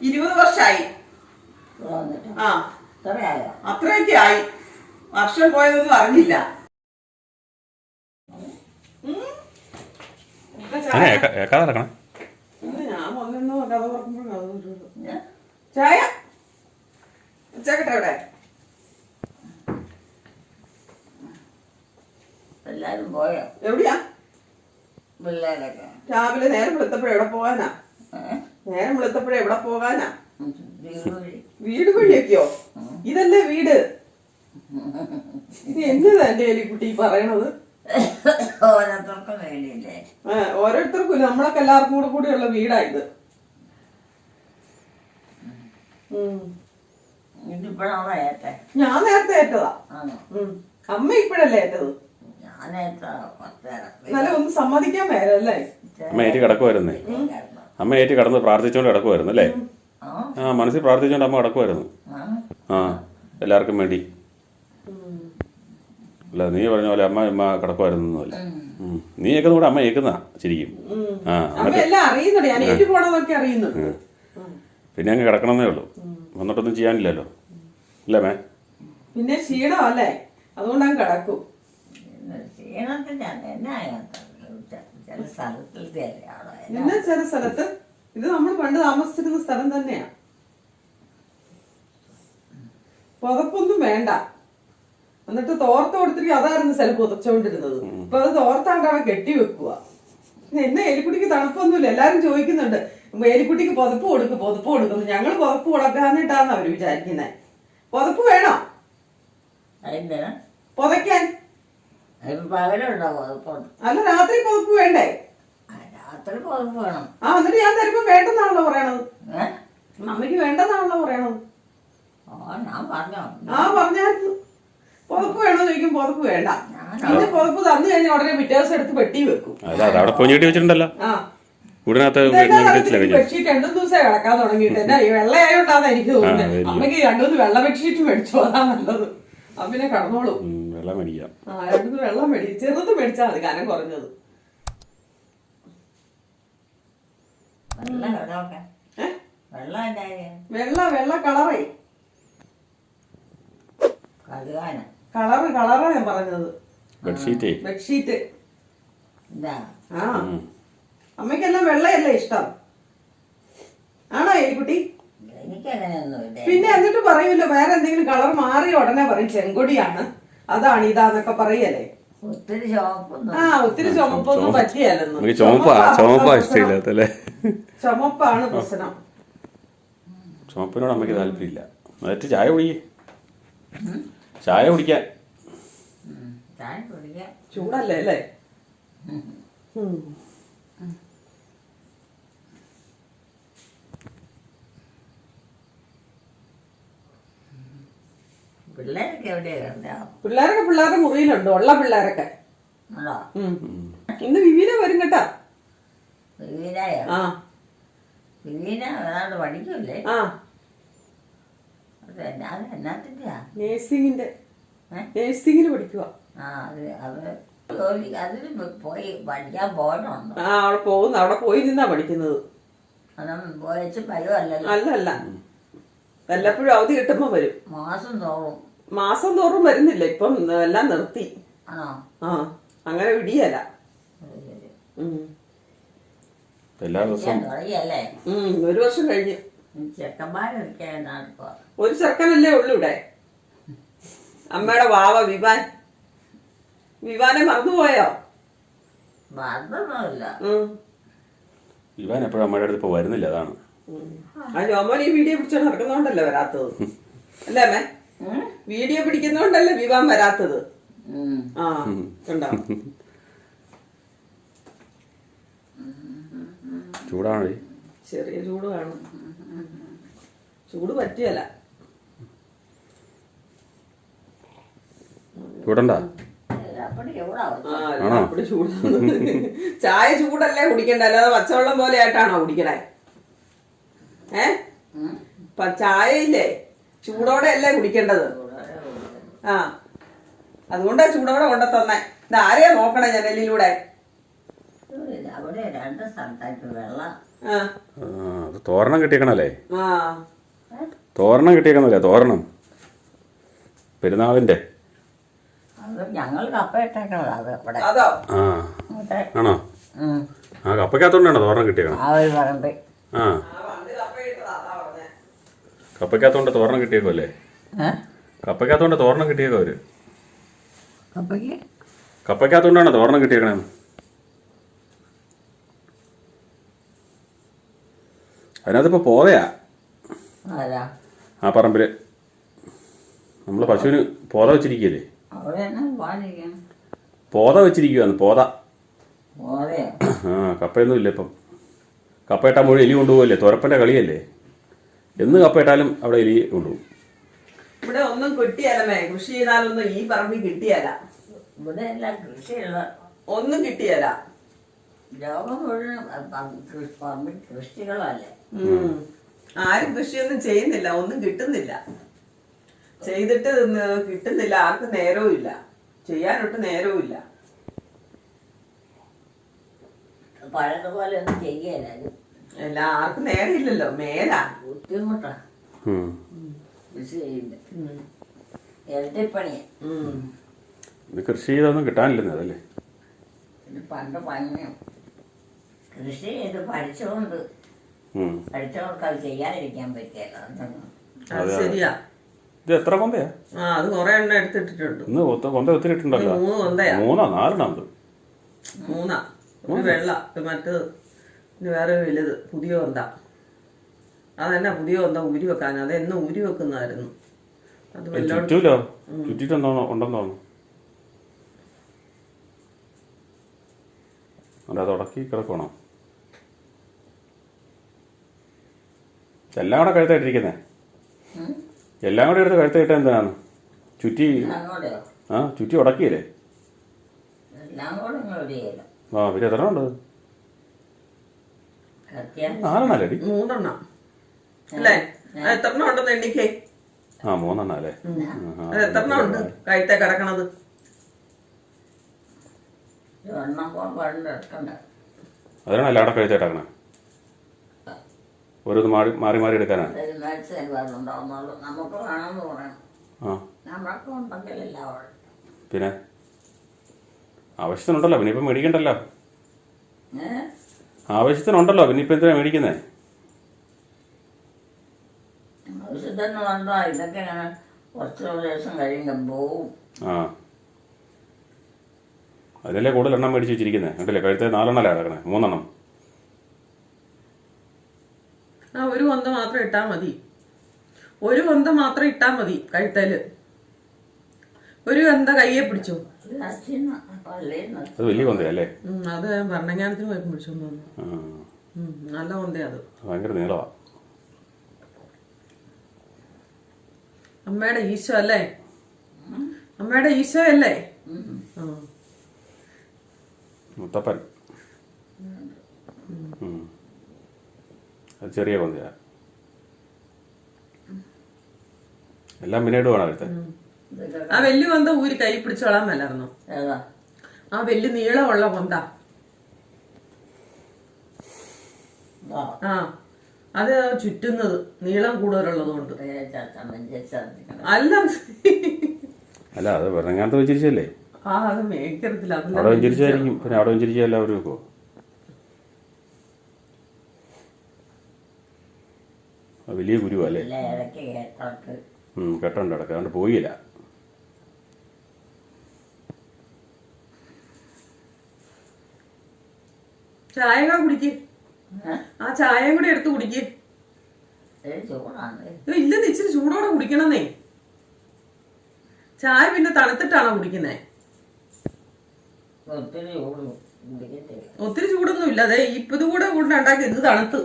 ഇരുപത് വർഷമായി ആ. അത്രയൊക്കെ ആയി. വർഷം പോയതൊന്നും അറിഞ്ഞില്ല. ചായ? ഉച്ചക്കട്ടെ ഇവിടെ എല്ലാരും പോയോ? എവിടെയാ? പിള്ളേരൊക്കെ. രാവിലെ നേരം വെളുത്തപ്പോഴെ എവിടെ പോകാനാ ഏ? നേരം വെളുത്തപ്പോഴേ എവിടെ പോകാനാ? വീട് വഴിയൊക്കെയോ ഇതല്ലേ വീട്? ഇത് എന്നതാ എന്റെ എലിക്കുട്ടി പറയണത്? ഓരോരുത്തർക്കും വേണ്ടിയില്ലേ? ആ, ഓരോരുത്തർക്കും നമ്മളൊക്കെ എല്ലാവർക്കും കൂടെ കൂടിയുള്ള വീടാ ഇത്. ഉം. ഇതിപ്പോഴാണോ ഞാൻ നേരത്തെ ഏറ്റതാ. അമ്മ ഇപ്പഴല്ലേ ഏറ്റത്? എന്നാലും ഒന്ന് സമ്മതിക്കാൻ മേലല്ലേ? അമ്മ ഏറ്റ് കിടക്കുമായിരുന്നേ അമ്മ കടന്ന് പ്രാർത്ഥിച്ചുകൊണ്ട് കിടക്കുമായിരുന്നു അല്ലേ? ആ മനസ്സിൽ പ്രാർത്ഥിച്ചുകൊണ്ട് അമ്മ കിടക്കുമായിരുന്നു ആ എല്ലാവർക്കും വേണ്ടി. അല്ല നീ പറഞ്ഞ പോലെ അമ്മ അമ്മ കിടക്കുമായിരുന്നു അല്ല നീ ഏക്കുന്ന കൂടെ അമ്മ ഏക്കുന്ന ശരിക്കും ആ പിന്നെ അങ്ങ് കിടക്കണമെന്നേ ഉള്ളൂ. വന്നിട്ടൊന്നും ചെയ്യാനില്ലല്ലോ. അല്ലേ മേ പിന്നെ ക്ഷീണമല്ലേ? അതുകൊണ്ടാണ് അങ്ങ് കിടക്കും ക്ഷീണത്തിന്റെ ചില സ്ഥലത്തിൽ തന്നെയാണോ പിന്നെ ചില സ്ഥലത്ത്? ഇത് നമ്മൾ പണ്ട് താമസിച്ചിരുന്ന സ്ഥലം തന്നെയാ. പുതപ്പൊന്നും വേണ്ട. എന്നിട്ട് തോർത്ത് കൊടുത്തിരിക്കും. അതായിരുന്നു ചില പുതച്ചോണ്ടിരുന്നത്. ഇപ്പൊ അത് തോർത്താണ്ട് അവിടെ കെട്ടി വെക്കുക എന്നെ എലിക്കുട്ടിക്ക് തണുപ്പൊന്നുമില്ല. എല്ലാരും ചോദിക്കുന്നുണ്ട് എലിക്കുട്ടിക്ക് പുതപ്പ് കൊടുക്കും പുതപ്പ് കൊടുക്കുന്നു ഞങ്ങൾ പുതപ്പ് കൊടുക്കാന്നിട്ടാന്ന് അവർ വിചാരിക്കുന്നത് പുതപ്പ് വേണോ? പുതയ്ക്കാൻ? അല്ല രാത്രി പുതപ്പ് വേണ്ടേ? രാത്രി പുറത്ത് വേണം. ആ എന്നിട്ട് ഞാൻ തരുമ്പോ വേണ്ടെന്നാണല്ലോ പറയണത്. മമ്മിക്ക് അമ്മയ്ക്ക് വേണ്ടെന്നാണല്ലോ പറയണത്. ഓ ഞാൻ പറഞ്ഞോ. ആ പറഞ്ഞായിരുന്നു പുതപ്പ് വേണോ ചോദിക്കും പുതപ്പ് വേണ്ട. ഞാൻ പിന്നെ പുതപ്പ് തന്നു കഴിഞ്ഞാൽ ഉടനെ പിറ്റേ ദിവസം എടുത്ത് പെട്ടി വെക്കും. അവിടെ പൊഞ്ഞിട്ട് വെച്ചിട്ടുണ്ടല്ലോ. ബെഡ്ഷീറ്റ് രണ്ടു ദിവസമേ കിടക്കാൻ തുടങ്ങിയിട്ട്? എന്നാ ഈ വെള്ളയായോണ്ടാന്ന് എനിക്ക് തോന്നുന്നത്. അമ്മയ്ക്ക് രണ്ടുമൂന്ന് വെള്ള ബെഡ്ഷീറ്റ് മേടിച്ചു അതാ നല്ലത്. അമ്മിനെ കടന്നോളൂ. വെള്ളം മേടിക്കാം. ആ രണ്ടുമൂന്ന് വെള്ളം മേടി ചെറുത് മേടിച്ചാൽ മതി കനം കുറഞ്ഞത്. വെള്ളം കളറേ. കളറ് കളറാ ഞാൻ പറഞ്ഞത്. ബെഡ്ഷീറ്റേ. ബെഡ്ഷീറ്റ്. എന്താ ആ. അമ്മയ്ക്കെല്ലാം വെള്ളയല്ലേ ഇഷ്ടം? ആണോ എലിക്കുട്ടി? പിന്നെ എന്നിട്ട് പറയൂല്ലോ വേറെ എന്തെങ്കിലും കളർ മാറിയ ഉടനെ പറയും ചെങ്കൊടിയാണ്. അതാണ് ഇതാന്നൊക്കെ പറയല്ലേ? ഒത്തിരി ആ ഒത്തിരി ചുമപ്പൊന്നും പറ്റിയല്ലെന്ന്. നമുക്ക് ചുമപ്പാ ചുമപ്പാ ഇഷ്ടമില്ലാത്തല്ലേ? ചുമപ്പാണ് പ്രശ്നം. ചുമപ്പിനോട് അമ്മയ്ക്ക് താല്പര്യമില്ല. എന്നിട്ട് ചായ കുടിക്കേ. ചായ കുടിക്കാൻ. ചൂടല്ലേ അല്ലേ? പിള്ളേരൊക്കെ എവിടെയാണ് പിള്ളേരൊക്കെ പിള്ളേരുടെ മുറിയിലുണ്ട് ഉള്ള പിള്ളേരൊക്കെ. ഉണ്ടോ. ഇന്ന് വിവീന വരും കേട്ടാ. വിവീനയോ? ആ. വിവീന ഏതാണ്ട് പഠിക്കൂലേ ആ. അത് എന്നാ അത് എന്നാത്തിന്റെയാ നേഴ്സിംഗിന്റെ ഏ? നേഴ്സിംഗിന് പഠിക്കുക ആ അത് അത് ജോലി അതിന് പോയി പഠിക്കാൻ പോകണമുണ്ടോ ആ അവിടെ പോകുന്നു. അവിടെ പോയി നിന്നാ പഠിക്കുന്നത്. അതൊന്നും പോയച്ച് പരുവല്ലല്ലോ. അല്ല അല്ല വല്ലപ്പോഴും അവധി കിട്ടുമ്പോ വരും. മാസം തോറും. മാസം തോറും വരുന്നില്ല. ഇപ്പം എല്ലാം നിർത്തി. ആ. അങ്ങനെ വിടിയല്ല. എല്ലാ ദിവസവും ഒരു വർഷം കഴിഞ്ഞു. ഒരു ചെറുക്കനല്ലേ ഉള്ളു ഇവിടെ. അമ്മയുടെ വാവ വിവാൻ. വിവാനെ മറന്നുപോയോ? വിവാൻ എപ്പോഴും അമ്മയുടെ അടുത്ത് ഇപ്പൊ വരുന്നില്ല അതാണ്. ആ ജോമോൻ ഈ വീഡിയോ പിടിച്ചോണ്ട് നടക്കുന്നോണ്ടല്ലേ വരാത്തത്. അല്ലേ അമ്മേ? വീഡിയോ പിടിക്കുന്നോണ്ടല്ലേ വിവാഹം വരാത്തത്. ആ കണ്ടോ? ചൂടാണ്. ചെറിയ ചൂട് കാണും ചൂട് പറ്റിയല്ല. ചൂടണ്ടാ. ചായ ചൂടല്ലേ കുടിക്കണ്ട അല്ലാതെ പച്ചവെള്ളം പോലെ ആയിട്ടാണോ കുടിക്കണേ? ഏ? ചായ ചായയില്ലേ? ചൂടോടെ അല്ലേ കുടിക്കേണ്ടത്? ആ. അതുകൊണ്ടാ ചൂടോടെ കൊണ്ട തന്നെ. ഇത് ആരെയാ നോക്കണേ ജനലിലൂടെ? അവിടെ രണ്ട് സ്ഥലത്തായിട്ട് വെള്ളം തോരണം കിട്ടിയേക്കണല്ലേ? ആ. തോരണം കിട്ടിയേക്കണല്ലേ? തോരണം. പെരുന്നാളിന്റെ. അത് ഞങ്ങൾ കപ്പ ഇട്ടേക്കണത് അത് ഇവിടെ. ആ. അവിടെ ആണോ? ആ കപ്പയ്ക്കകത്തോണ്ടാണോ തോരണം കിട്ടിയേക്കണം ആ ഒരു പറമ്പ് ആ ആ പണ്ട് കപ്പയിട്ടതാ അതാ പറഞ്ഞേ കപ്പയ്ക്കകത്തോണ്ട് തോരണം കിട്ടിയേക്കോ അല്ലേ കപ്പയ്ക്കകത്തോണ്ട് തോരണം കിട്ടിയേക്കോ അവർ. കപ്പയ്ക്ക്? കപ്പയ്ക്കകത്തോണ്ടാണോ തോരണം കിട്ടിയേക്കണേന്ന് അതിനകത്തിപ്പോ പോതയാ ആ പറമ്പിൽ. നമ്മൾ പശുവിന് പോത വെച്ചിരിക്കല്ലേ? പോത വെച്ചിരിക്കുവാന്ന് പോത. ആ കപ്പയൊന്നും ഇല്ല ഇപ്പം. കപ്പയിട്ടാ മുഴുവൻ എലി കൊണ്ടുപോകല്ലേ തുരപ്പന്റെ കളിയല്ലേ? എന്ന് കപ്പയിട്ടാലും അവിടെ എലി കൊണ്ടുപോകും. ഇവിടെ ഒന്നും കിട്ടിയാലേ കൃഷി ചെയ്താലൊന്നും ഈ പറമ്പിൽ കിട്ടിയാല. ഇവിടെ എല്ലാം കൃഷിയുള്ള ഒന്നും കിട്ടിയാല. ലോകം മുഴുവൻ പ- കൃ- പറമ്പിൽ കൃഷികളല്ലേ? ആരും കൃഷിയൊന്നും ചെയ്യുന്നില്ല ഒന്നും കിട്ടുന്നില്ല. ചെയ്തിട്ട് കിട്ടുന്നില്ല ആർക്കും നേരവും ഇല്ല. ചെയ്യാനൊട്ട് നേരവും ഇല്ല. പഴയതുപോലെ ഒന്നും ചെയ്യലാരും എല്ലാ നേരെയില്ലല്ലോ മേലാ. ബുദ്ധിമുട്ടാ. കൃഷി. ഇത് ചെയ്തൊന്നും കിട്ടാനില്ലെന്ന് അതല്ലേ? ഇത് പണ്ട് പണി കൃഷി ചെയ്ത് പഠിച്ചുകൊണ്ട് ഉം. പഠിച്ചവർക്ക് അത് ചെയ്യാതിരിക്കാൻ പറ്റിയല്ലോ അത് ശരിയാ. ഇത് എത്ര കൊന്തയാ ആ അത് കുറെ എണ്ണം എടുത്തിട്ടിട്ടുണ്ട്. ഇന്ന് ഒത്ത- കൊന്ത ഒത്തിരി ഇട്ടുണ്ടല്ലോ മൂന്ന് കൊന്തയാ. മൂന്നോ നാലെണ്ണം ഉണ്ട് മൂന്നാ. ഒരു വെള്ള മറ്റത്. ഇനി വേറെ വലുത് പുതിയ ഒന്ത. അതെന്നാ പുതിയ ഒന്ത ഊരി വെക്കാൻ? അതെന്നും ഊരി വെക്കുന്നതായിരുന്നു. അത് ചുറ്റൂലോ? ചുറ്റിട്ടുണ്ടോ ഉണ്ടെന്ന് തോന്നുന്നു. അല്ല അത് ഉടക്കി കിടക്കണോ എല്ലാം കൂടെ കഴുത്തായിട്ടിരിക്കുന്നേ? എല്ലാം കൂടെ എടുത്ത് കഴുത്തായിട്ട് എന്താണ് ചുറ്റി അങ്ങോട്ടോ ആ ചുറ്റി ഉടക്കിയില്ലേ? ആ പിന്നെ എത്ര ഉണ്ട്? നാലെണ്ണല്ലേ മൂന്നെണ്ണം. അല്ലേ? അത് എത്രണ്ണം ഉണ്ടെന്ന് എണ്ണിക്കേ? ആ മൂന്നെണ്ണം അല്ലേ എത്ര എത്രണ്ണം ഉണ്ട്? കഴുത്തെ കിടക്കണത്. അതിനാണ് ഓരോന്ന് മാറി മാറി മാറി എടുക്കാനാണ്. പിന്നെ? ആവശ്യത്തിനുണ്ടല്ലോ. പിന്നെ ഇപ്പം മേടിക്കണ്ടല്ലോ. ഏ? ആവശ്യത്തിനുണ്ടല്ലോ പിന്നെ ഇപ്പം എന്തിനാ മേടിക്കുന്നേ? ആവശ്യത്തിന് വേണ്ട ഇതൊക്കെ ഇങ്ങനെ കുറച്ച് ദിവസം കഴിയുമ്പോൾ പോവും. ആ. അതിനല്ലേ കൂടുതൽ എണ്ണം മേടിച്ച് വെച്ചിരിക്കുന്നത് കണ്ടില്ലേ കഴുത്തെ നാലെണ്ണല്ലേ കിടക്കണേ മൂന്നെണ്ണം. ആ ഒരു കൊന്ത മാത്രം ഇട്ടാ മതി. ഒരു കൊന്ത മാത്രം ഇട്ടാ മതി കഴുത്തേൽ. ഒരു എന്താ കയ്യെ പിടിച്ചു? അത് വലിയ കൊന്തയല്ലേ? അത് ഞാൻ ഭരണങ്ങാനത്തിന് പോയപ്പോൾ പിടിച്ചോണ്ട് വന്നു നല്ല കൊന്തയാ അത്. ഭയങ്കര നീളവാ. അമ്മയുടെ ഈശോ അല്ലേ? അമ്മയുടെ ഈശോ അല്ലേ. മുത്തപ്പൻ. അത് ചെറിയ കൊന്തയാ. എല്ലാം പിന്നീട് വേണം അടുത്ത്. ഇതൊക്കെ ആ വെല്ലു കൊന്ത ഊരി കൈ പിടിച്ചോളാൻ മേലായിരുന്നു ആ വെല്ല് നീളമുള്ള കൊന്ത. ആ. അത് ചുറ്റുന്നത് നീളം കൂടുതലുള്ളത് കൊണ്ട്. അല്ല. അല്ല അത് വെറങ്ങാനത്ത് വെച്ചിരിച്ചല്ലേ ആ അത് മേക്കരത്തില്ല അവിടെ അതല്ല വെഞ്ചരിച്ചായിരിക്കും പിന്നെ അവിടെ വെഞ്ചരിച്ചാൽ എല്ലാവരും വെക്കുമോ വലിയ ഗുരുവല്ലേ കേട്ടോണ്ട് ഇല്ല ഇടയ്ക്ക് കേട്ടോട്ട് ഉം, കെട്ടുണ്ട് അടക്കം പോയില്ല. ചായ കൂടെ കുടിക്ക് ആ ചായയും കൂടെ എടുത്ത് കുടിക്ക്. ഇല്ല ഇല്ലെന്ന് ഇച്ചിരി ചൂടോടെ കുടിക്കണമെന്നേ ചായ പിന്നെ തണുത്തിട്ടാണോ കുടിക്കുന്നേ? ഒത്തിരി ഒത്തിരി ചൂടൊന്നും ഇല്ല അതെ ഇപ്പൊ ഇത് കൂടെ കൊണ്ട് ഉണ്ടാക്കി ഇത് തണുത്ത്.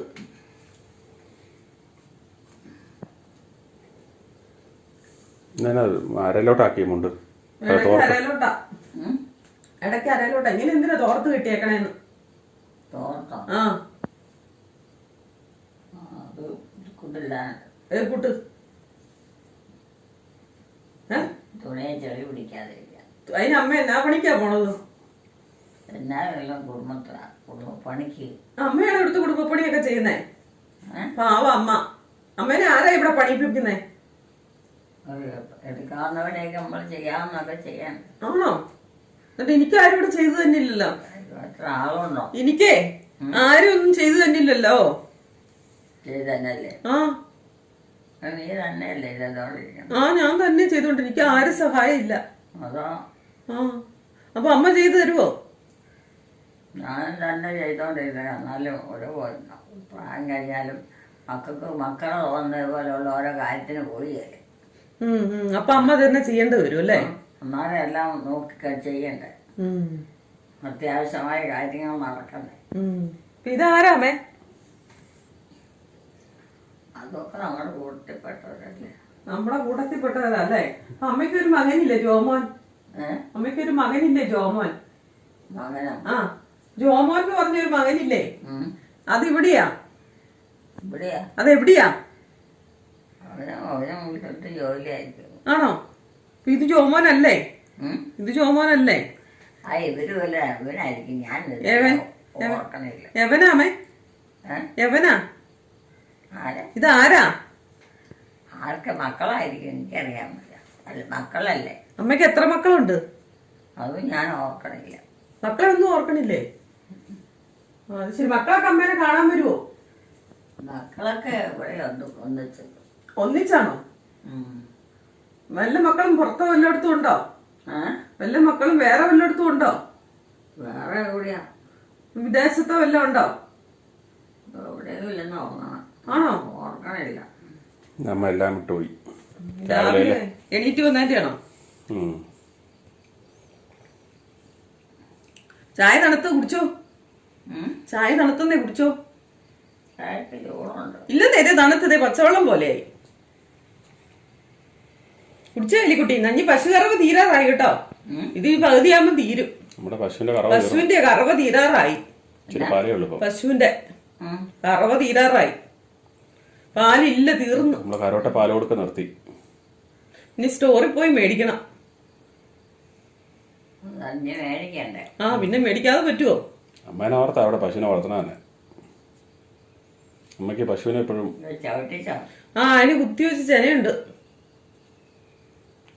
അരയിലോട്ടാക്കിയുമുണ്ട് ഇടയ്ക്ക് അരയിലോട്ടാ. ഇങ്ങനെ എന്തിനാ തോർത്ത് കെട്ടിയേക്കണേന്ന്? ആ. ഏ കൂട്ട് അതിന് അമ്മ എന്നാ പണിക്കാ പോണത്? അമ്മയാണ് ഇവിടുത്തെ കുടുംബപ്പണിയൊക്കെ ചെയ്യുന്നേ? പാവ അമ്മ. അമ്മേനെ ആരാ ഇവിടെ പണിയിപ്പിക്കുന്നേ? ഒരു എടുക്കാവുന്നവരെയൊക്കെ നമ്മൾ ചെയ്യാവുന്നതൊക്കെ ചെയ്യാൻ. ആണോ? എന്നിട്ട് എനിക്ക് ആരും ഇവിടെ ചെയ്തു തന്നില്ലല്ലോ. എനിക്കേ ആരും ഒന്നും ചെയ്തു തന്നില്ലല്ലോ. ആ. ആ ഞാൻ തന്നെ ചെയ്തോണ്ട് എനിക്ക് ആരും സഹായം ഇല്ല ആ. അപ്പൊ അമ്മ ചെയ്തു തരുവോ? ഞാൻ തന്നെ ചെയ്തോണ്ടിരിക്കണം എന്നാലും ഒരു പ്രായം കഴിഞ്ഞാലും മക്കൾക്ക് മക്കളെ തോന്നുന്നത് ഓരോ കാര്യത്തിന് പോയില്ലേ. അപ്പൊ അമ്മ തന്നെ ചെയ്യേണ്ടി വരും അല്ലേ? എന്നാലും എല്ലാം നോക്കി ചെയ്യണ്ടേ? അത്യാവശ്യമായ കാര്യങ്ങൾ നടക്കണ്ടേ? ഇതാരാമേ അതൊക്കെ നമ്മുടെ കൂട്ടത്തിൽപ്പെട്ടവരല്ലേ? നമ്മുടെ കൂട്ടത്തിൽപ്പെട്ടവരല്ലേ അപ്പൊ അമ്മയ്ക്ക് ഒരു മകനില്ലേ ജോമോൻ? അമ്മയ്ക്കൊരു മകനില്ലേ ജോമോൻ? ആ. ജോമോൻ എന്ന് പറഞ്ഞൊരു മകനില്ലേ? ഉം. അതിവിടെയാ? ഇവിടെയാ? വീട്ടിൽ ജോലിയായിരിക്കും? ആണോ? ഇത് ജോമോനല്ലേ? അല്ലേ ഇത് ജോമോനല്ലേ? ആ ഇവർ വല്ല ഇവനായിരിക്കും ഞാൻ ഏവൻ? ഓർക്കണില്ല. എവനാമേ ഏ? ഇത് ആരാ? ആർക്ക് മക്കളായിരിക്കും എനിക്കറിയാൻ പറ്റില്ല അല്ല മക്കളല്ലേ. അമ്മയ്ക്ക് എത്ര മക്കളുണ്ട്? അതും ഞാൻ ഓർക്കണില്ല. മക്കളെ ഒന്നും ഓർക്കണില്ലേ? ആ, അത് ശരി. മക്കളൊക്കെ അമ്മേനെ കാണാൻ വരുമോ മക്കളൊക്കെ ഇവിടെ ഒന്ന് ഒന്നിച്ചു. ഒന്നിച്ചാണോ? വല്ല മക്കളും പുറത്തോ എല്ലായിടത്തും ഉണ്ടോ? ഏ? വല്ല മക്കളും വേറെ വല്ലയിടത്തും ഉണ്ടോ? വേറെ എവിടെയാ? വിദേശത്തോ വല്ല ഉണ്ടോ? എവിടെയും ഇല്ലെന്ന് ഓർക്കണം. ആണോ? ഓർക്കണില്ല. നമ്മ എല്ലാം വിട്ടുപോയി രാവിലെ എണീറ്റ് വന്നതിന്റെയാണോ ഉം. ചായ തണുത്ത് കുടിച്ചോ? ചായ തണുത്തന്നേ കുടിച്ചോ? ഇല്ലെന്നേ ഇതേ തണുത്തതേ പച്ചവെള്ളം പോലെയായി. കുടിച്ചോ എലിക്കുട്ടി? നഞ്ഞി പശു കറവ് തീരാറായി കേട്ടോ? ഇത് ഈ പകുതിയാകുമ്പോ തീരും. നമ്മുടെ പശുവിന്റെ കറവ് പശുവിന്റെ കറവ തീരാറായി. പശുവിന്റെ. കറവ തീരാറായി. പാലില്ല തീർന്നു. നമ്മൾ കരോട്ട പാൽ കൊടുക്ക നിർത്തി. ഇനി സ്റ്റോറിൽ പോയി മേടിക്കണം. ആ പിന്നെ മേടിക്കാതെ പറ്റുമോ അമ്മേനെ ഓർത്താ അവിടെ പശുവിനെ വളർത്തണ തന്നെ. അമ്മയ്ക്ക് പശുവിനെ എപ്പോഴും ആ അതിന് കുത്തി വെച്ച് ചെനയുണ്ട്.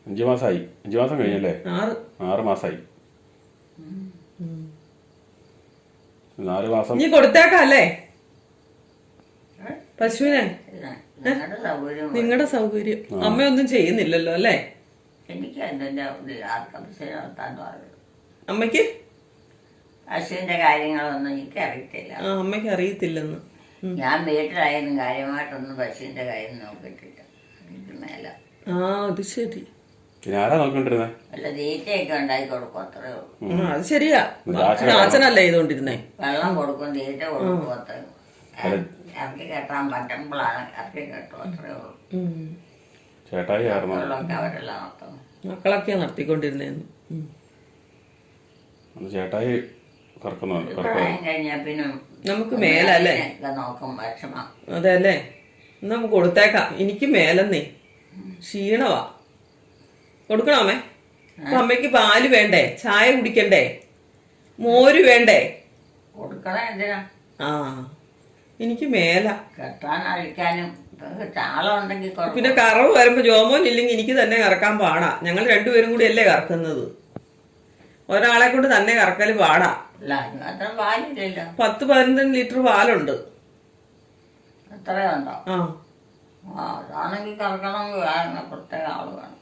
അഞ്ചു മാസമായി അഞ്ചു മാസം കഴിഞ്ഞല്ലേ? ആറ്. ആറ് മാസമായി നാല് മാസം. നീ കൊടുത്തേക്കാം അല്ലേ ഏ? പശുവിനെ നിങ്ങളുടെ സൗകര്യം അമ്മയൊന്നും ചെയ്യുന്നില്ലല്ലോ അല്ലേ? എനിക്ക് അമ്മയ്ക്ക്? പശുവിന്റെ കാര്യങ്ങളൊന്നും എനിക്ക് അറിയത്തില്ല ആ അമ്മയ്ക്ക് അറിയത്തില്ലെന്ന്. ഞാൻ വീട്ടിലായാലും കാര്യമായിട്ടൊന്നും പശുവിന്റെ കാര്യം നോക്കിയിട്ടില്ല എനിക്ക് മേല. ആ അത് ശരി. പിന്നെ ആരാ നോക്കിക്കൊണ്ടിരുന്നേ. വല്ല തീറ്റയൊക്കെ ഉണ്ടാക്കി കൊടുക്കും അത്രേ ഉള്ളൂ. ആ അത് ശരിയാ. രാജ- രാജനല്ലേ ചെയ്തോണ്ടിരുന്നേ. വെള്ളം കൊടുക്കും തീറ്റ കൊടുക്കും അത്രേ ഉള്ളൂ. ഇറക്കി കെട്ടാൻ പറ്റുമ്പോഴാണ് ഇറക്കി കെട്ടും അത്രേ ഉള്ളൂ. ഉം. ചേട്ടായി ആയിരുന്നു വെള്ളമൊക്കെ അവരെല്ലാം നടത്തും. മക്കളൊക്കെയാ നടത്തിക്കൊണ്ടിരുന്നേന്ന്. ഉം. അന്ന് ചേട്ടായി കറക്കുന്നുണ്ട് കറക്ക പ്രായം കഴിഞ്ഞാൽ പിന്നെ നമുക്ക് മേലല്ലേ? ഒക്കെ നോക്കും വിഷമം. അതെ അല്ലേ എന്നാ നമുക്ക് കൊടുത്തേക്കാം. എനിക്ക് മേലെന്നേ. ക്ഷീണവാ. കൊടുക്കണോ അമ്മേ? അപ്പൊ അമ്മയ്ക്ക് പാൽ വേണ്ടേ? ചായ കുടിക്കണ്ടേ? മോര് വേണ്ടേ? കൊടുക്കണേ എന്തിനാ? ആ എനിക്ക് മേല. കെട്ടാൻ അഴിക്കാനും പിന്നെ കറവ് വരുമ്പോ ജോമോൻ ഇല്ലെങ്കിൽ എനിക്ക് തന്നെ കറക്കാൻ പാടാ. ഞങ്ങൾ രണ്ടുപേരും കൂടി അല്ലേ കറക്കുന്നത്. ഒരാളെ കൊണ്ട് തന്നെ കറക്കൽ പാടാ. പത്ത് പതിനഞ്ച് ലിറ്റർ പാലുണ്ട്. അത്രയുണ്ടോ ആ. അതാണെങ്കിൽ കറക്കണമെങ്കിൽ പ്രത്യേക ആൾ വേണം.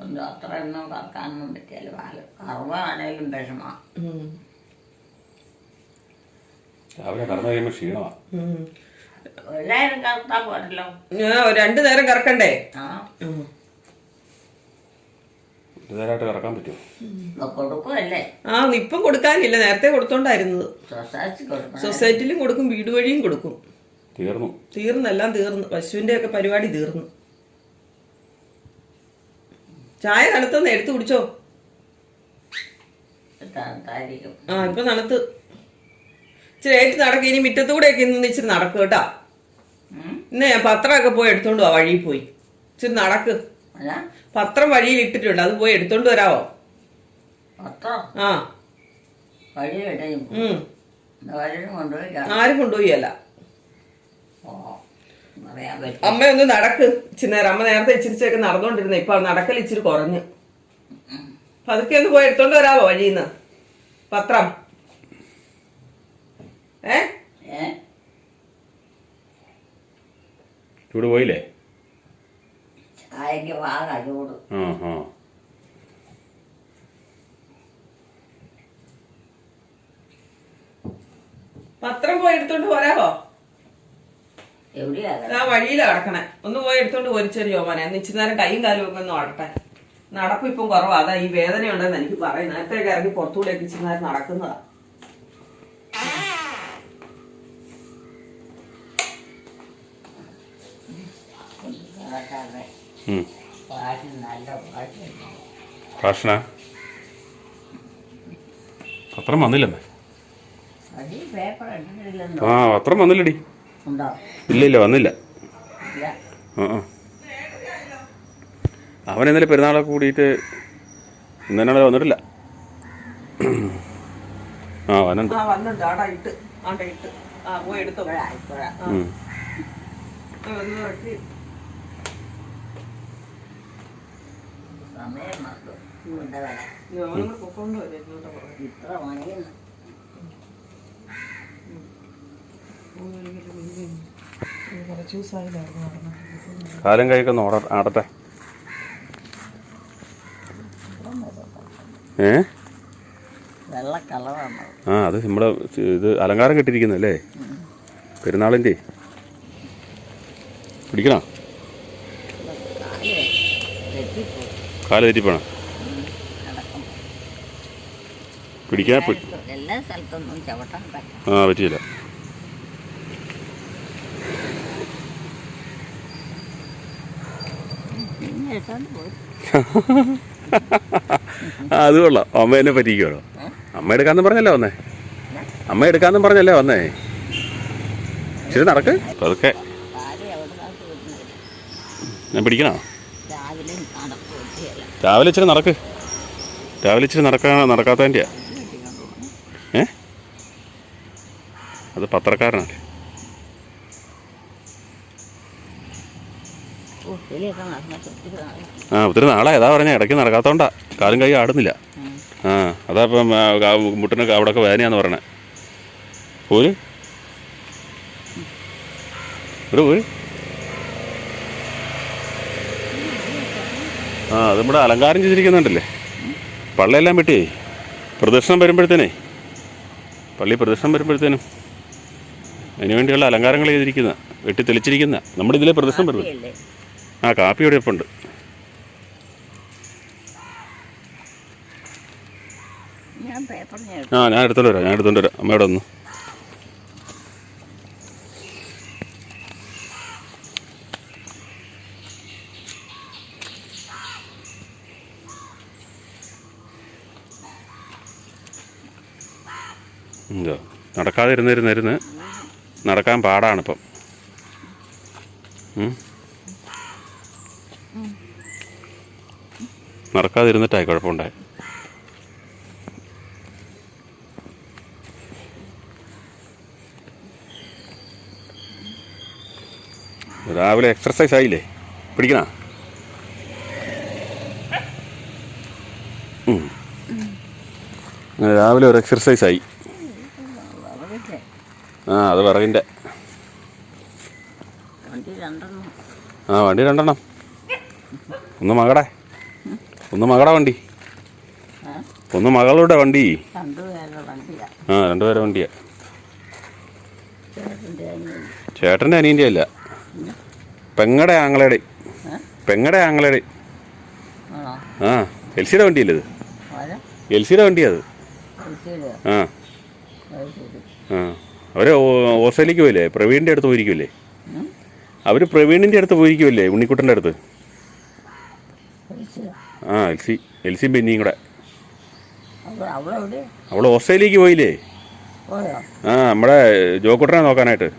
ഒന്നും എണ്ണം കറക്കാനൊന്നും പറ്റിയാലും പാൽ. കറവാണേലും വിഷമ. രാവിലെ കറന്നു കഴിയുമ്പോൾ ക്ഷീണമാണ് ഉം. എല്ലാവരും കറത്താൻ പോരല്ലോ. ഞാൻ രണ്ടു നേരം കറക്കണ്ടേ? ആ. ഇതായിട്ട് കറക്കാൻ പറ്റുമോ? ഇപ്പൊ കൊടുക്കുമല്ലേ ആ ഇപ്പം കൊടുക്കാനില്ല. നേരത്തെ കൊടുത്തോണ്ടായിരുന്നത്. സൊസൈറ്റിയിലും കൊടുക്കും വീട് വഴിയും കൊടുക്കും. തീർന്നു. തീർന്നെല്ലാം തീർന്നു. പശുവിന്റെ ഒക്കെ പരിപാടി തീർന്നു. ചായ തണുത്തൊന്ന് എടുത്തു കുടിച്ചോ. ആ ഇപ്പൊ തണുത്ത്. ഇച്ചിരി ഏറ്റ് നടക്ക ഇനി മുറ്റത്തൂടെ ഒക്കെ ഇന്ന് ഇച്ചിരി നടക്കും കേട്ടാ. ഇന്ന് ഞാൻ പത്രമൊക്കെ പോയി എടുത്തോണ്ട് പോവാ വഴിയിൽ പോയി. ഇച്ചിരി നടക്ക്. അല്ല പത്രം വഴിയിൽ ഇട്ടിട്ടുണ്ട് അത് പോയി എടുത്തോണ്ട് വരാവോ? ആ. ആരും കൊണ്ടുപോയി കാണും. അമ്മ ഒന്ന് നടക്ക്. ഇച്ചിരി നേരം. അമ്മ നേരത്തെ ഇച്ചിരിച്ചൊക്കെ നടന്നുകൊണ്ടിരുന്ന ഇപ്പൊ നടക്കൽ ഇച്ചിരി കുറഞ്ഞു. പതുക്കെ ഒന്ന് പോയി എടുത്തോണ്ട് വരാവോ വഴിന്ന് പത്രം. ഏ? ഏ? ചൂട് പോയില്ലേ? ചായക്ക് വാങ്ങ ചൂട്. ആ ആ പത്രം പോയി എടുത്തോണ്ട് പോരാവോ ആ വഴിയിലാ കിടക്കണേ. ഒന്ന് പോയി എടുത്തോണ്ട് ഒരിച്ചൊരു യോമാനെ. ഒന്ന് ഇച്ചിരി നേരം കൈയും കാലും ഒക്കെ ഒന്ന് ഓടട്ടെ. നടപ്പ് ഇപ്പം കുറവാ. അതാ ഈ വേദന ഉണ്ടെന്ന് എനിക്ക് പറയും. നേരത്തേക്ക് ഇറങ്ങി പുറത്തൂടെയൊക്കെ ഇച്ചിരി നേരം നടക്കുന്നതാ. ഭാഷണ? പത്രം വന്നില്ലമ്മേ ആ പത്രം വന്നില്ലടി. ഉണ്ടോ ഇല്ല ഇല്ല. വന്നില്ല ആ ആ. അവൻ ഇന്നലെ പെരുന്നാളൊക്കെ കൂടിയിട്ട് ഇന്നലെ വന്നിട്ടില്ല. ആ വന്നുണ്ട് ആ വന്നിട്ടുണ്ട്. ആടാ ഇട്ട് ആണ്ട ഇട്ട് ആ പോയി എടുത്തോ ഇപ്പോഴാ ഇപ്പോഴാ ഉം. ആ, ഒന്ന് ഇറക്കി. സമയം വന്നു എന്താ വില ഞാനൊന്ന് പൊക്കോണ്ട് വരാം ഇങ്ങോട്ട് പുറകെ. ഇത്ര മണിയെന്ന് കുറച്ച് ദിവസമായില്ലായിരുന്നു നടന്നിട്ട്. കാലം കൈയൊക്കെ ഒന്ന് ആടട്ടെ. ഏ? ആ അത് നമ്മുടെ ഇത് അലങ്കാരം കെട്ടിയിരിക്കുന്നല്ലേ പെരുന്നാളിന്റെ. പിടിക്കണോ? കാല തെറ്റിപ്പോണം? പിടിക്കാൻ ആ പറ്റിയില്ല പിന്നെ എടുത്തോണ്ട് പോയി ആ അത് കൊള്ളാം. അമ്മ എന്നെ പറ്റിക്കോളൂ അമ്മ എടുക്കാന്ന് പറഞ്ഞല്ലേ വന്നേ? അമ്മ എടുക്കാന്ന് പറഞ്ഞല്ലേ വന്നേ? ശരി നടക്ക്. അതൊക്കെ ഞാൻ പിടിക്കണോ? രാവിലെ ഇച്ചിരി നടക്ക്. രാവിലെ ഇച്ചിരി നടക്കാ നടക്കാത്തതിന്റെയാ ഏ? അത് പത്രക്കാരനല്ലേ. ആ ഒത്തിരി നാളെ ഏതാ പറഞ്ഞ ഇടയ്ക്ക് നടക്കാത്തോണ്ടാ. കാലും കൈ ആടുന്നില്ല. ആ അതാ ഇപ്പം മുട്ടിന് അവിടെ മുട്ടിന് അവിടെയൊക്കെ വേദനയാന്ന് പറയണേ. പോര്. ഇവിടെ പോര്. ആ അത് നമ്മുടെ അലങ്കാരം ചെയ്തിരിക്കുന്നുണ്ടല്ലേ? പള്ളിയെല്ലാം വെട്ടി പ്രദക്ഷിണം വരുമ്പോഴത്തേനേ? പള്ളി പ്രദക്ഷിണം വരുമ്പോഴത്തേനും അതിനുവേണ്ടിയുള്ള അലങ്കാരങ്ങൾ ചെയ്തിരിക്കുന്ന. വെട്ടി തെളിച്ചിരിക്കുന്ന. നമ്മുടെ ഇതിലെ പ്രദക്ഷിണം കാപ്പിയല്ലേ? ആ കാപ്പി ഇവിടെ ഇപ്പുണ്ട്. ആ ഞാൻ എടുത്തോണ്ട് വരാം ഞാൻ എടുത്തോണ്ട് വരാം. അമ്മയുടെ ഒന്ന് എന്തോ നടക്കാതിരുന്നിരുന്നിരുന്ന് നടക്കാൻ പാടാണിപ്പം ഉം. നടക്കാതിരുന്നിട്ടായി കുഴപ്പമുണ്ടായി. രാവിലെ എക്സർസൈസ് ആയില്ലേ? പിടിക്കണ? രാവിലെ ഒരു എക്സർസൈസ് ആയി. ആ അത് വിറകിന്റെ ആ വണ്ടി രണ്ടെണ്ണം. ഒന്ന് മകടെ. ഒന്ന് മകടെ വണ്ടി? ഒന്ന് മകളുടെ വണ്ടി. ആ രണ്ടുപേരെ വണ്ടിയാ. ചേട്ടന്റെ അനിയന്റെ അനിയന്റെ അല്ല. പെങ്ങടെ ആങ്ങളയുടെ പെങ്ങടെ ആങ്ങളയുടെ ആ എൽസിയുടെ വണ്ടിയല്ലേ ഇത്? എൽ എൽസിയുടെ വണ്ടിയാ ആ അവർ ആ. അവർ ഓസ്ട്രേലിയക്ക് പോയില്ലേ? പ്രവീണിന്റെ അടുത്ത് പോയിരിക്കുമല്ലേ അവർ അവർ പ്രവീണിന്റെ അടുത്ത് പോയിരിക്കുമല്ലേ ഉണ്ണിക്കുട്ടന്റെ അടുത്ത്? ആ എൽസി എൽസി ബെന്നിയും കൂടെ. അവൾ ഓസ്ട്രേലിയക്ക് പോയില്ലേ? ആ നമ്മുടെ ജോക്കുട്ടനെ നോക്കാനായിട്ട്.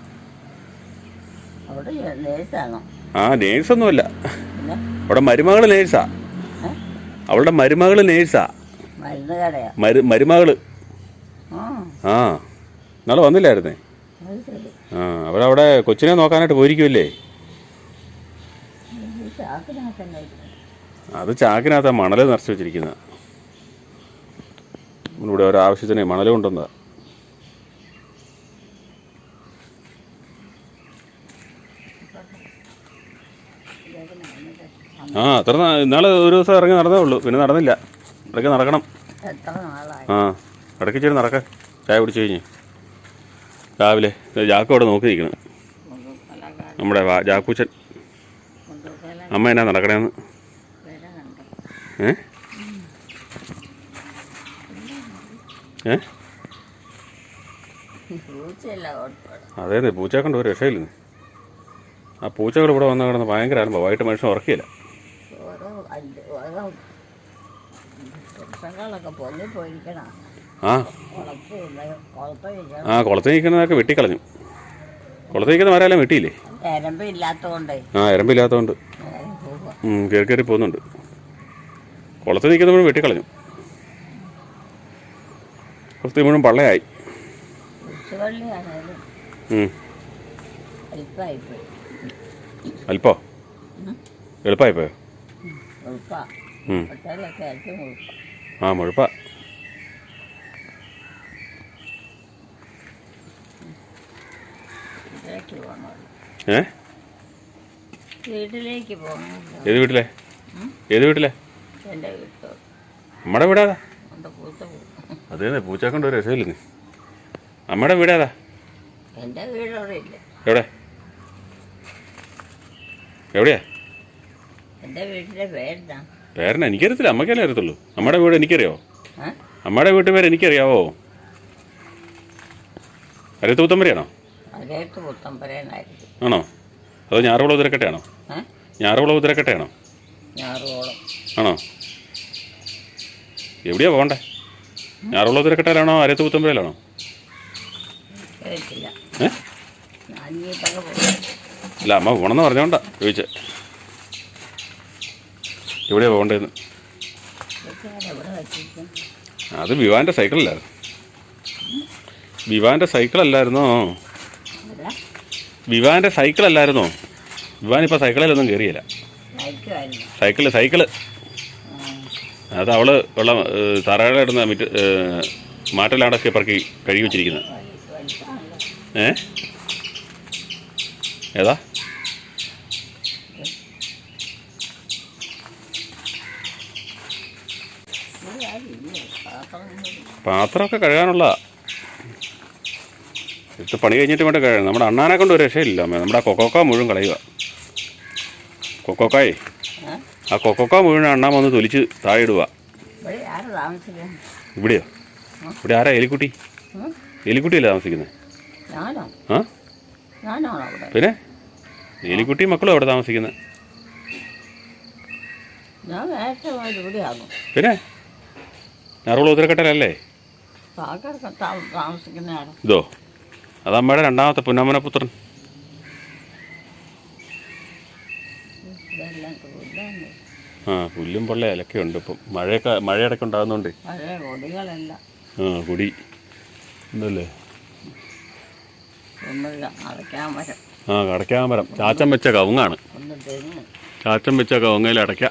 ആ നേഴ്സൊന്നുമല്ല. അവിടെ മരുമകൾ നേഴ്സാ. അവളുടെ മരുമകൾ നേഴ്സാ. മരു മരുമകൾ ആ. ഇന്നാളെ വന്നില്ലായിരുന്നേ? ആ അവരവിടെ കൊച്ചിനെ നോക്കാനായിട്ട് പോയിരിക്കുമല്ലേ അത് ചാക്കിനകത്ത് മണൽ നിറച്ച് വെച്ചിരിക്കുന്ന. ഇവിടെ ഒരാവശ്യത്തിന് മണൽ കൊണ്ടുവന്നതാ ആ അത്ര ഇന്നാൾ ഒരു ദിവസം ഇറങ്ങി നടന്നേ ഉള്ളൂ. പിന്നെ നടന്നില്ല. ഇടയ്ക്ക് നടക്കണം. ആ ഇടയ്ക്ക് ഇച്ചിരി നടക്ക. ചായ പിടിച്ചു കഴിഞ്ഞു. രാവിലെ ജാക്കു അവിടെ നോക്കി നിൽക്കണം നമ്മുടെ ജാക്കൂച്ചൻ. അമ്മ എന്നാ നടക്കണേന്ന്? ഏ? ഏ? പൂച്ചയല്ല കുഴപ്പമില്ല അതേന്നെ പൂച്ചയെ കൊണ്ട് ഒരു രക്ഷയില്ലെന്ന്. ആ പൂച്ചകൾ ഇവിടെ വന്ന കിടന്ന് ഭയങ്കര ആരംഭം വൈകിട്ട് മനുഷ്യൻ ഉറക്കിയില്ല. പൊങ്ങിപ്പോയിരിക്കണം ആ. ആ കുളത്തിൽ നിൽക്കുന്നതൊക്കെ വെട്ടിക്കളഞ്ഞു. കുളത്തിൽ നിൽക്കുന്ന മരമെല്ലാം വെട്ടിയില്ലേ ആ എരമ്പില്ലാത്തതുകൊണ്ട്. കേറി കയറി പോകുന്നുണ്ട്. കുളത്തിൽ നിൽക്കുന്ന മുഴുവൻ വെട്ടിക്കളഞ്ഞു കുളത്തിൽ മുഴുവൻ പള്ളയായി. അല്പോ? എളുപ്പമായിപ്പോയോ ആ മുഴുപ്പ. ഏ? വീട്ടിലേക്ക് പോകണം ഏത് വീട്ടിലെ? ഏത് വീട്ടിലെ? വീടാ നമ്മുടെ വീടാതാ പൂച്ച പോകും അതേന്നെ പൂച്ചയെ കൊണ്ട് ഒരു രക്ഷയില്ലെന്ന് നമ്മുടെ വീടാതാ എന്റെ വീട് അവിടെ ഇല്ല. എവിടെ? എവിടെയാ? എന്റെ വീട്ടിലെ പേരെന്താ? പേരനെ എനിക്കറിയത്തില്ല. അമ്മക്കല്ലേ അറിയത്തുള്ളൂ. നമ്മുടെ വീട് എനിക്കറിയാവോ? അമ്മയുടെ വീട്ടു പേര് എനിക്കറിയാവോ? അരത്ത് പുത്തമ്പരയാണോ? ആണോ? അതോ ഞാറുകുളം ഉതിരക്കട്ടയാണോ ഞാറുകുളം ഉതിരക്കട്ടയാണോ ആണോ? എവിടെയാ പോകണ്ടേ? ഞാറുള്ള ഞാൻ ഇനിയിപ്പൊക്കെ പോകും അല്ല അമ്മ പോകണമെന്ന് പറഞ്ഞോണ്ടാ ചോദിച്ചേ. എവിടെയാ പോകണ്ടേന്ന്? അത് വിവാന്റെ സൈക്കിളല്ലായിരുന്നു വിവാന്റെ സൈക്കിളല്ലായിരുന്നോ? വിവാന്റെ സൈക്കിളല്ലായിരുന്നോ? വിവാൻ ഇപ്പോൾ സൈക്കിളിലൊന്നും കയറിയില്ല സൈക്കിൾ സൈക്കിൾ. അത് അവൾ വെള്ളം തറയുടെ ഇടുന്ന മിറ്റ് മാറ്റലാടൊക്കെ പറക്കി കഴുകി വെച്ചിരിക്കുന്നത് ഏ? ഏതാ? പാത്രമൊക്കെ കഴുകാനുള്ള. ഇത് പണി കഴിഞ്ഞിട്ട് വേണ്ട കഴുകാൻ നമ്മുടെ അണ്ണാനെ കൊണ്ട് ഒരു രക്ഷയില്ല നമ്മുടെ കൊക്കോക്ക മുഴുവൻ കളയുക. കൊക്കോക്കായേ. ആ കൊക്കൊക്ക മുഴുവൻ അണ്ണാൻ വന്ന് തൊലിച്ച് താഴെ ഇടുക ഇവിടെയോ? ഇവിടെ ആരാ എലിക്കുട്ടി? എലിക്കുട്ടിയല്ലേ താമസിക്കുന്നത് ആ? പിന്നെ? എലിക്കുട്ടി മക്കളും അവിടെ താമസിക്കുന്നത് പിന്നെ? ഞാറുകുളം ഉത്തരക്കട്ടലല്ലേ? ഇതോ? അതമ്മയുടെ രണ്ടാമത്തെ പുന്നമ്മനപുത്രൻ. ആ പുല്ലും പൊള്ള ഇലക്കെ ഉണ്ട് ഇപ്പം. മഴയൊക്കെ മഴയിടയ്ക്ക് ഉണ്ടാകുന്നുണ്ട്. ആ കുടി. എന്തല്ലേ ആ അടയ്ക്കാൻ മരം. ചാച്ചൻ വെച്ച കവുങ്ങാണ്. ചാച്ചൻ വെച്ച കവുങ്ങയിൽ അടയ്ക്ക.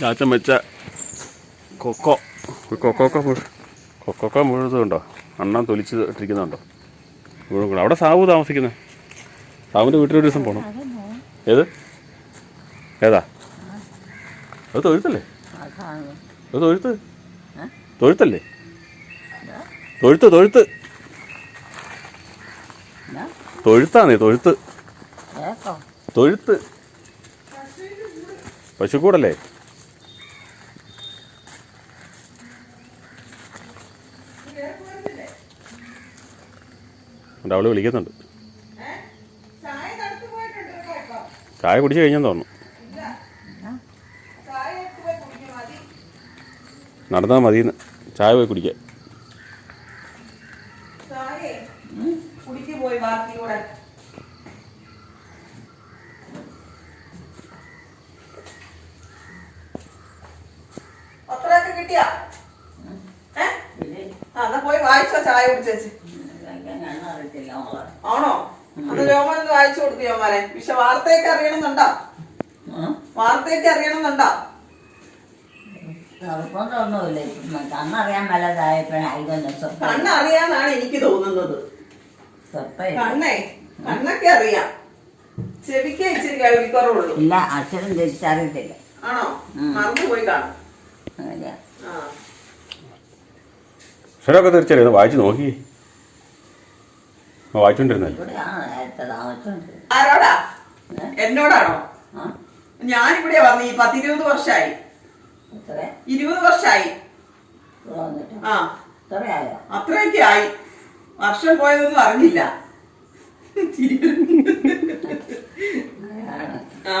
ചാച്ചൻ വെച്ച കൊക്കോ. കൊക്കോക്ക കൊക്കോക്ക മുഴുവതുണ്ടോ? അണ്ണാൻ തൊലിച്ച് ഇട്ടിരിക്കുന്നുണ്ടോ? മുഴുവൻ. കൂടെ അവിടെ സാവു താമസിക്കുന്നത് സാവുവിന്റെ വീട്ടിലൊരു ദിവസം പോകണം ഏത്? ഏതാ? അത് തൊഴുത്തല്ലേ? അത് തൊഴുത്ത്? തൊഴുത്തല്ലേ? തൊഴുത്ത് തൊഴുത്ത്. തൊഴുത്താന്നേ തൊഴുത്ത്. തൊഴുത്ത്. പശുക്കൂടല്ലേ? അവൾ വിളിക്കുന്നുണ്ട്. ചായ കുടിച്ച് കഴിഞ്ഞെന്ന് തോന്നുന്നു ചായ എടുത്ത് പോയി കുടിക്കും മതി നടന്നാൽ മതി ചായ പോയി കുടിക്കാൻ. ചായേ? കുടിച്ചേച്ച്. ആണോ? അത് രോമൻ ഒന്ന് വായിച്ചു കൊടുക്കും യോമാനെ പക്ഷെ വാർത്തയൊക്കെ അറിയണമെന്നുണ്ടോ? വാർത്തയൊക്കെ അറിയണമെന്നുണ്ടോ നിർബന്ധമൊന്നുമില്ല ഇപ്പം കണ്ണറിയാൻ വല്ലതായപ്പോഴായിക്കൊന്ന് സ്വപ്നം. കണ്ണ് അറിയാന്നാണ് എനിക്ക് തോന്നുന്നത്. സ്വപ്നം കണ്ണേ കണ്ണൊക്കെ അറിയാം. ചെവിക്ക് ഇച്ചിരി കേൾവിക്കുറവുള്ളൂ. ഇല്ല അക്ഷരം തിരിച്ചറിയത്തില്ല ആണോ? മറന്നുപോയി കാണും. അങ്ങനെയാ ആ. അക്ഷരമൊക്കെ തീർച്ചയായും വായിച്ചു നോക്കി. വായിച്ചോണ്ടിരുന്നല്ലോ? ആരോടാ? എന്നോടാണോ? ഞാനിവിടെ വന്ന് ഈ പത്തിരുപത് വർഷമായി ഇരുപത് വർഷമായി ആ. അത്രയൊക്കെ ആയി. വർഷം പോയതൊന്നും അറിഞ്ഞില്ല. അമ്മയ്ക്ക് ആ.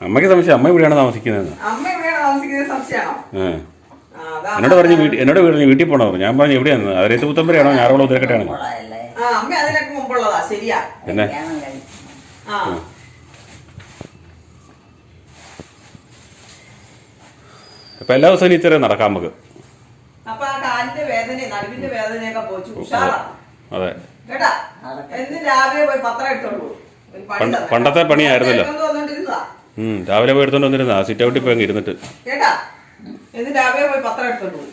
അമ്മയ്ക്ക് സംശയം. അമ്മ ഇവിടെയാണ് അമ്മ താമസിക്കുന്നത് സംശയമാണോ? അതാ എന്നോട് പറഞ്ഞു വീട്ടിൽ എന്നോട് പറഞ്ഞു വീട്ടിൽ പോണോ ഞാൻ പറഞ്ഞു എവിടെയാണ്? അതിരത്ത് പുത്തമ്പരയാണോ ഞാറോളം ഉത്തരക്കട്ടാണ് അമ്മ അതിനൊക്കെ മുമ്പുള്ളതാ. ശരിയാ. പിന്നെ? ആ. ഇപ്പം എല്ലാ ദിവസവും ഇച്ചിരി നടക്കാൻ നടക്കാം നമുക്ക്. അപ്പൊ ആ കാലിന്റെ വേദന നടുവിന്റെ വേദനയൊക്കെ പോച്ചു ഉഷാറാ അതെ. കേട്ടാ? നടക്കാം. എന്ന് രാവിലെ പോയി പത്രം എടുത്തോണ്ട് പോകും. ഒരു പണി പണ്ട്- തന്നെ. പണ്ടത്തെ പണിയായിരുന്നല്ലോ. എടുത്തോണ്ട് വന്നോണ്ടിരുന്നതാ. ഉം, രാവിലെ പോയി എടുത്തോണ്ട് വന്നിരുന്ന സിറ്റ് ഔട്ടിൽ പോയി അങ്ങ് ഇരുന്നിട്ട്. കേട്ടാ? എന്ന് രാവിലെ പോയി പത്രം എടുത്തോണ്ട് പോകും.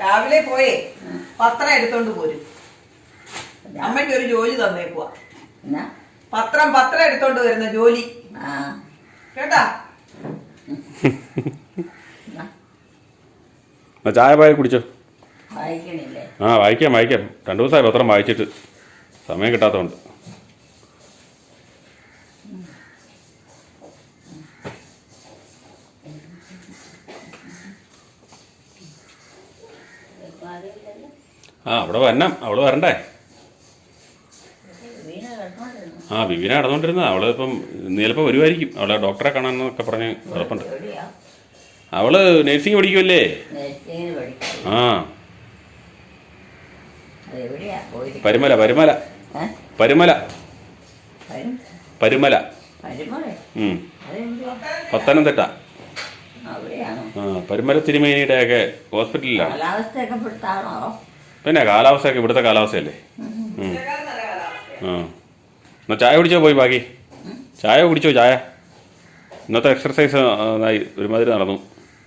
രാവിലെ പോയേ പത്രം എടുത്തോണ്ട് പോരും. അമ്മയ്ക്ക് ഒരു ജോലി തന്നേക്കുവാ. എന്നാ? പത്രം പത്രം എടുത്തോണ്ട് വരുന്ന ജോലി. ആ. കേട്ടാ? എന്നാ ചായ പായ കുടിച്ചോ? ആ വായിക്കാം വായിക്കാം. രണ്ടു ദിവസമായി പത്രം വായിച്ചിട്ട്. സമയം കിട്ടാത്തതുകൊണ്ട്. ആ അവിടെ വരണം. അവൾ വരണ്ടേ? ആ വിവിന നടന്നുകൊണ്ടിരുന്ന അവൾ ഇപ്പം ഇന്ന് ചിലപ്പോൾ വരുമായിരിക്കും അവളെ ഡോക്ടറെ കാണാനൊക്കെ പറഞ്ഞ് ഉറപ്പുണ്ട് അവൾ നഴ്സിംഗ് പഠിക്കുമല്ലേ ആ. പരുമല പരുമല. പരുമല. പരുമല. പത്തനംതിട്ട. ആ പരുമല തിരുമേനിയുടെ ഒക്കെ ഹോസ്പിറ്റലിലാണ് പിന്നെ കാലാവസ്ഥയൊക്കെ ഇവിടുത്തെ കാലാവസ്ഥയല്ലേ. ആ. എന്നാ ചായ കുടിച്ചോ പോയി ബാക്കി? ചായ കുടിച്ചോ ചായ? ഇന്നത്തെ എക്സർസൈസ് നന്നായി ഒരുമാതിരി നടന്നു എന്തോ രൂപ മുടക്കുണ്ടോ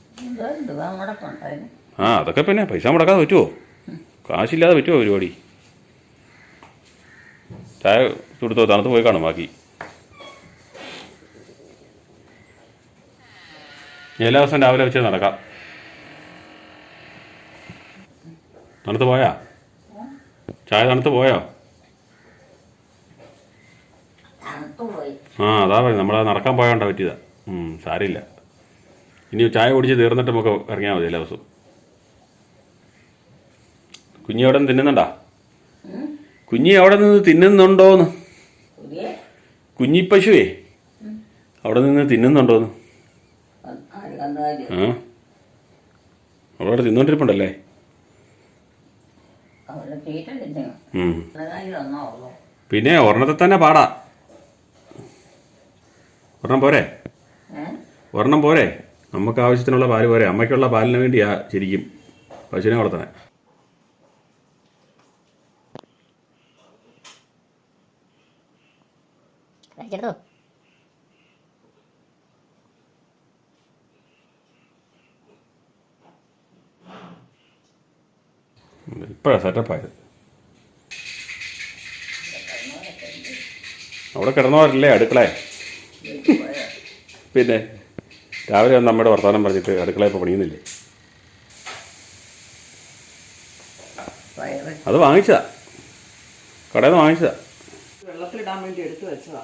അതിന് ആ അതൊക്കെ പിന്നെ പൈസ മുടക്കാതെ പറ്റുമോ കാശില്ലാതെ പറ്റുമോ പരിപാടി? ചായ കൊടുത്തോ തണുത്ത് പോയി കാണും ബാക്കി. എല്ലാ ദിവസവും രാവിലെ വെച്ച് നടക്കാം. തണുത്ത് പോയാ? ചായ തണുത്ത് പോയോ? ആ അതാ പറയുന്നത് നമ്മളത് നടക്കാൻ പോയോണ്ടാ പറ്റിയതാ. സാരില്ല ഇനി ചായ കുടിച്ച് തീർന്നിട്ട് നമുക്ക് ഇറങ്ങിയാൽ മതി എല്ലാ ദിവസവും. കുഞ്ഞി അവിടെ നിന്ന് തിന്നുന്നുണ്ടാ? കുഞ്ഞി അവിടെ നിന്ന് തിന്നുന്നുണ്ടോന്ന്? കുഞ്ഞിപ്പശുവേ അവിടെ നിന്ന് തിന്നുന്നുണ്ടോന്ന്? അവിടെ ആ തിന്നോണ്ടിരിപ്പുണ്ടല്ലേ പിന്നെ ഒരെണ്ണത്തെ തന്നെ പാടാ. ഒരെണ്ണം പോരെ? ഒരെണ്ണം പോരെ? നമുക്ക് ആവശ്യത്തിനുള്ള പാൽ പോരെ. അമ്മയ്ക്കുള്ള പാലിന് വേണ്ടിയാ ശരിക്കും പശുവിനെ വളർത്തണേ ഇപ്പഴാ ഇപ്പോഴാണ് സെറ്റപ്പായത് അവിടെ കിടന്നവരല്ലേ അടുക്കളേ? പിന്നെ? രാവിലെ വന്ന് അമ്മയുടെ വർത്തമാനം പറഞ്ഞിട്ട് അടുക്കള ഇപ്പോൾ പണിയുന്നില്ലേ? അത് വാങ്ങിച്ചതാ. കടയിൽ നിന്ന് വാങ്ങിച്ചതാ. വെള്ളത്തിലിടാൻ വേണ്ടി എടുത്തു വെച്ചതാ.